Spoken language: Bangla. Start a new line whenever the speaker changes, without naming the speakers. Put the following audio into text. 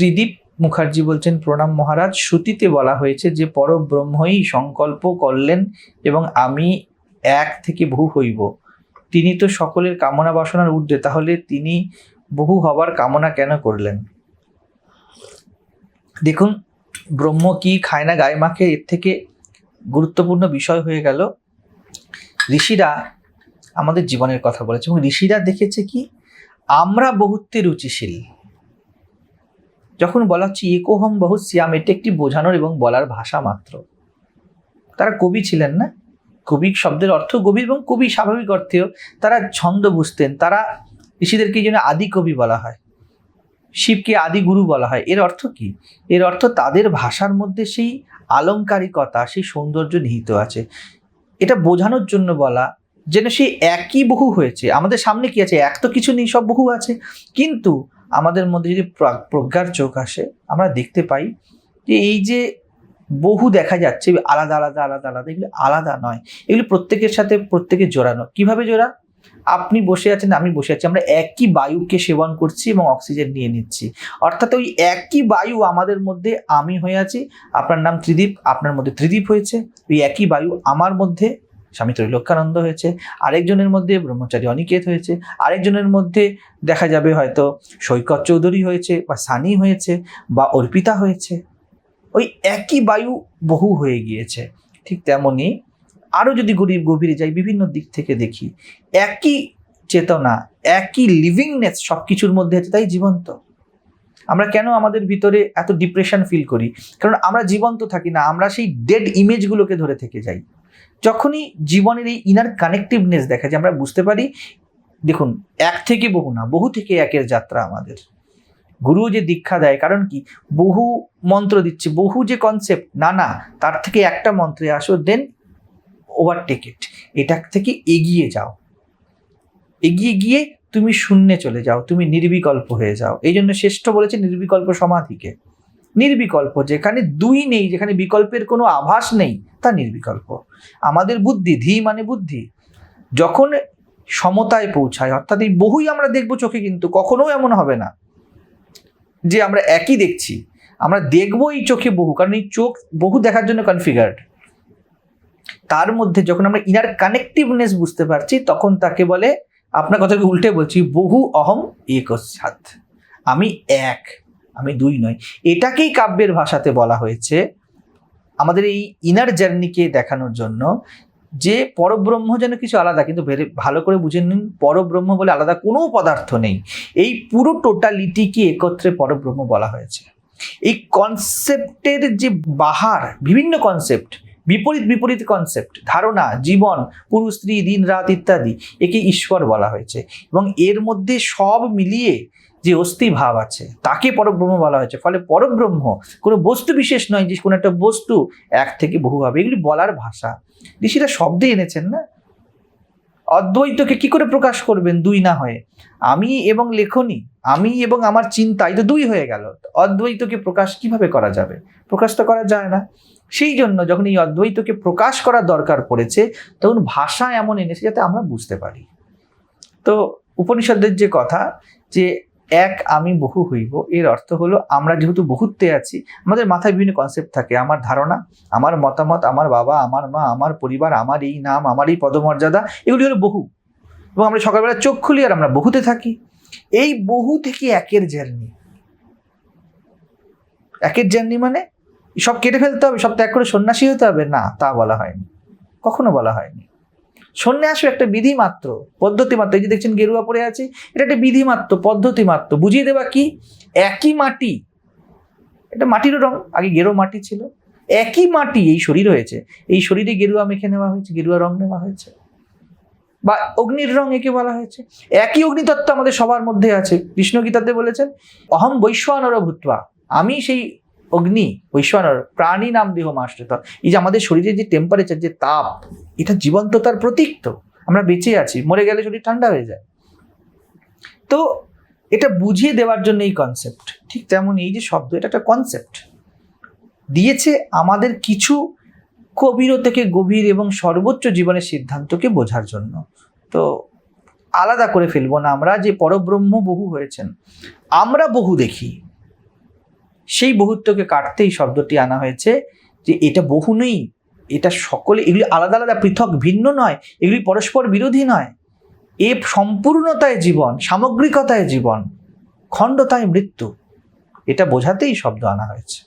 ত্রিদীপ মুখার্জি বলছেন, প্রণাম মহারাজ, শ্রুতিতে বলা হয়েছে যে পরব্রহ্মই সংকল্প করলেন এবং আমি এক থেকে বহু হইব। তিনি তো সকলের কামনা বাসনার ঊর্ধ্বে, তাহলে তিনি বহু হবার কামনা কেন করলেন? দেখুন, ব্রহ্ম কি খায় না গায়ে মাখে এর থেকে গুরুত্বপূর্ণ বিষয় হয়ে গেল, ঋষিরা আমাদের জীবনের কথা বলেছে এবং ঋষিরা দেখেছে কি, আমরা বহুত্বে রুচিশীল। যখন বলা হচ্ছে একোহম বহু সিয়াম এটি একটি বোঝানোর এবং বলার ভাষা মাত্র। তারা কবি ছিলেন না? কবি শব্দের অর্থ গভীর এবং কবি স্বাভাবিক অর্থেও তারা ছন্দ বুঝতেন। তারা ঋষিদেরকে জন্য আদি কবি বলা হয়। শিবকে আদি গুরু বলা হয়। এর অর্থ কি? এর অর্থ তাদের ভাষার মধ্যে সেই আলংকারিকতা, সেই সৌন্দর্য নিহিত আছে। এটা বোঝানোর জন্য বলা, যেন সেই একই বহু হয়েছে। আমাদের সামনে কি আছে? এক তো কিছু নেই, সব বহু আছে। কিন্তু আমাদের মধ্যে যদি প্রা- প্রজ্ঞার চোখ আসে, আমরা দেখতে পাই যে এই যে বহু দেখা যাচ্ছে, আলাদা আলাদা আলাদা আলাদা, এগুলো আলাদা নয়। এগুলি প্রত্যেকের সাথে প্রত্যেকে জোড়ানো। কীভাবে জোড়া? আপনি বসে আছেন, আমি বসে আছি। আমরা একই বায়ুকে সেবন করছি এবং অক্সিজেন নিয়ে নিচ্ছি। অর্থাৎ ওই একই বায়ু আমাদের মধ্যে আমি হয়ে আছি, আপনার নাম ত্রিদীপ, আপনার মধ্যে ত্রিদীপ হয়েছে। ওই একই বায়ু আমার মধ্যে স্বামী ত্রৈলোক্যানন্দ হয়েছে, আরেকজনের মধ্যে ব্রহ্মচারী অনিকেত হয়েছে, আরেকজনের মধ্যে দেখা যাবে হয়তো সৈকত চৌধুরী হয়েছে বা সানি হয়েছে বা অর্পিতা হয়েছে। ওই একই বায়ু বহু হয়ে গিয়েছে, ঠিক তেমনি আরও যদি গরিব গভীরে যাই বিভিন্ন দিক থেকে দেখি, একই চেতনা, একই লিভিংনেস সব কিছুর মধ্যে আছে, তাই জীবন্ত। আমরা কেন আমাদের ভিতরে এত ডিপ্রেশন ফিল করি? কারণ আমরা জীবন্ত থাকি না, আমরা সেই ডেড ইমেজগুলোকে ধরে থেকে যাই। যখনই জীবনের এই ইনার কানেক্টিভনেস দেখা যায়, আমরা বুঝতে পারি, দেখুন, এক থেকে বহু না, বহু থেকে একের যাত্রা আমাদের। গুরু যে দীক্ষা দেয়, কারণ কি? বহু মন্ত্র দিচ্ছে, বহু যে কনসেপ্ট না না, তার থেকে একটা মন্ত্রে আসো দেন ওভারটেক ইট এটা থেকে এগিয়ে যাও। এগিয়ে গিয়ে তুমি শূন্যে চলে যাও, তুমি নির্বিকল্প হয়ে যাও। এই জন্য শ্রেষ্ঠ বলেছে নির্বিকল্প সমাধিকে। নির্বিকল্প, যেখানে দুই নেই, যেখানে বিকল্পের কোনো আভাস নেই, তা নির্বিকল্প। আমাদের বুদ্ধি, ধি মানে বুদ্ধি। যখন সমতায় পৌঁছায়, অর্থাৎ এই বহুই আমরা দেখব চোখে, কিন্তু কখনো এমন হবে না যে আমরা একই দেখছি। আমরা দেখব এই চোখে বহু, কারণ এই চোখ বহু দেখার জন্য কনফিগার্ড তার মধ্যে যখন আমরা ইনার কানেক্টিভনেস বুঝতে পারছি, তখন তাকে বলে, আপনার কথাকে উল্টে বলছি, বহু অহম একসাথ আমি এক। আমি দুই নয়। এটাকেই কাব্যের ভাষাতে বলা হয়েছে আমাদের এই ইনার জার্নিকে দেখানোর জন্য যে পরব্রহ্ম যেন কিছু আলাদা, কিন্তু ভালো করে বুঝে নিন, পরব্রহ্ম বলে আলাদা কোনো পদার্থ নেই। এই পুরো টোটালিটিকে একত্রে পরব্রহ্ম বলা হয়েছে। এই কনসেপ্টের যে বাহার, বিভিন্ন কনসেপ্ট বিপরীত বিপরীত কনসেপ্ট ধারণা, জীবন, পুরুষ, স্ত্রী, দিন, রাত ইত্যাদি, একে ঈশ্বর বলা হয়েছে। এবং এর মধ্যে সব মিলিয়ে যে অস্থি ভাব আছে, তাকে পরব্রহ্ম বলা হয়েছে। ফলে পরব্রহ্ম কোনো বস্তু বিশেষ নয়, যে কোনো একটা বস্তু, এক থেকে বহু এগুলি বলার ভাষা। ঋষিরা শব্দে এনেছেন না? অদ্বৈতকে কি করে প্রকাশ করবেন? দুই না হয়ে। আমি এবং লেখনী, আমি এবং আমার চিন্তা, এই তো দুই হয়ে গেল। অদ্বৈতকে প্রকাশ কীভাবে করা যাবে? প্রকাশ তো করা যায় না। সেই জন্য যখন এই অদ্বৈতকে প্রকাশ করার দরকার পড়েছে, তখন ভাষা এমন এনেছে যাতে আমরা বুঝতে পারি। তো উপনিষদের যে কথা, যে এক আমি বহু হইব, এর অর্থ হলো আমরা যেহেতু বহুত্বে আছি, আমাদের মাথায় বিভিন্ন কনসেপ্ট থাকে, আমার ধারণা, আমার মতামত, আমার বাবা, আমার মা, আমার পরিবার, আমার এই নাম, আমার এই পদমর্যাদা, এগুলি হলো বহু। এবং আমরা সকালবেলা চোখ খুলি আর আমরা বহুতে থাকি। এই বহু থেকে একের জার্নি। একের জার্নি মানে সব কেটে ফেলতে হবে, সব ত্যাগ করে সন্ন্যাসী হতে হবে। না, তা বলা হয়নি। কখনো বলা হয়নি। সন্ন্যাসও একটা বিধি মাত্র পদ্ধতি মাত্র এই যে দেখছেন গেরুয়া পড়ে আছে, এটা একটা বিধি মাত্র পদ্ধতি মাত্র বুঝিয়ে দেবা কি? একই মাটি, এটা মাটিরও রং, আগে গেরো মাটি ছিল। একই মাটি এই শরীর হয়েছে, এই শরীরে গেরুয়া মেখে নেওয়া হয়েছে, গেরুয়া রং নেওয়া হয়েছে। বা অগ্নির রং একে বলা হয়েছে। একই অগ্নিতত্ত্ব আমাদের সবার মধ্যে আছে। কৃষ্ণ গীতাতে বলেছেন, অহম বৈশ্বানর ভূত্বা আমি সেই অগ্নি বৈশ্বানর প্রাণী নাম দেহ মাশ্রিত। এই যে আমাদের শরীরের যে টেম্পারেচার যে তাপ, এটা জীবন্ততার প্রতীক তো। আমরা বেঁচে আছি, মরে গেলে শরীর ঠান্ডা হয়ে যায়। তো এটা বুঝিয়ে দেওয়ার জন্য এই কনসেপ্ট ঠিক তেমন এই যে শব্দ, এটা একটা কনসেপ্ট দিয়েছে আমাদের কিছু কবির থেকে গভীর এবং সর্বোচ্চ জীবনের সিদ্ধান্তকে বোঝার জন্য। তো আলাদা করে ফেলব না আমরা যে পরব্রহ্ম বহু হয়েছেন। আমরা বহু দেখি। সেই বহুত্বকে কাটতে এই শব্দটি আনা হয়েছে যে এটা বহু নেই, এটা সকলে, এগুলি আলাদা আলাদা, পৃথক, ভিন্ন নয়, এগুলি পরস্পর বিরোধী নয়। এ সম্পূর্ণতায় জীবন, সামগ্রিকতায় জীবন, খণ্ডতায় মৃত্যু, এটা বোঝাতেই শব্দ আনা হয়েছে।